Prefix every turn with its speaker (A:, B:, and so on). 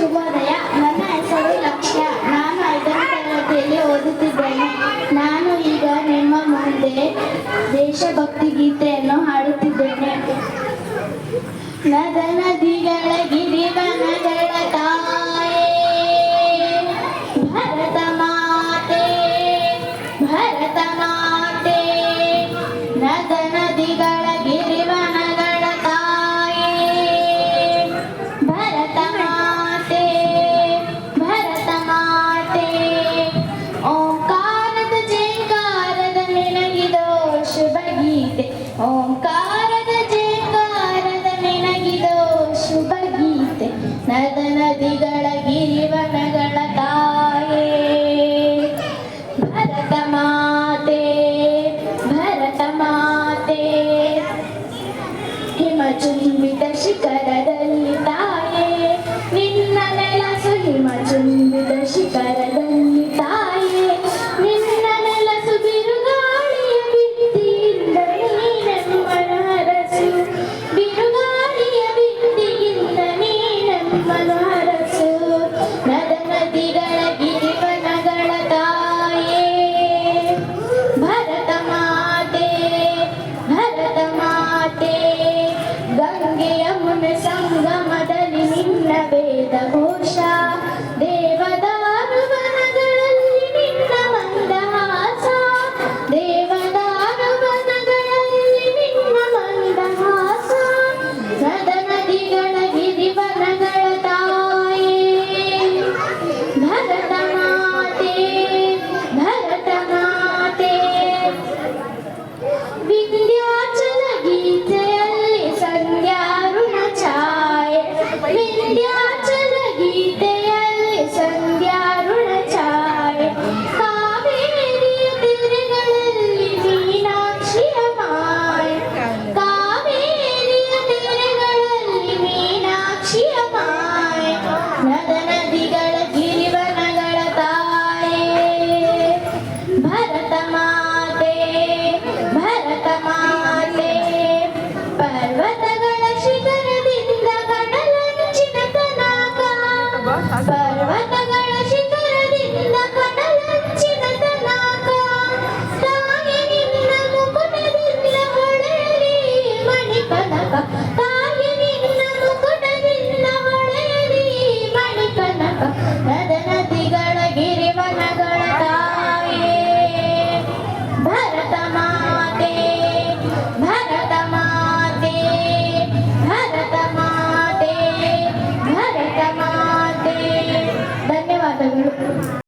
A: ಶುಭೋದಯ. ನನ್ನ ಹೆಸರು ಲಕ್ಷ್ಯ ನಾನು ಐದನೇ ತರಗತಿಯಲ್ಲಿ ಓದುತ್ತಿದ್ದೇನೆ. ನಾನು ಈಗ ನಿಮ್ಮ ಮುಂದೆ ದೇಶಭಕ್ತಿ ಗೀತೆಯನ್ನು ಹಾಡುತ್ತಿದ್ದೇನೆ ನದನದಿಗಳಿಗೆ ಓಂಕಾರದ ಜೇಕಾರದ ನೆನಗಿದೋ ಶುಭ ಗೀತೆ ನದ ನದಿಗಳ ಗಿರಿವನಗಳ ತಾಯೇ. ಭರತ ಮಾತೆ ಭರತ ಮಾತೆ. ಹಿಮಚುಂಬಿತ ಶಿಖರದಲ್ಲಿ ತಾಯೇ, ನಿನ್ನ ನೆಲಸು ಹಿಮಚುಂಬಿತ ಶಿಖರ మనోహరసు నదనది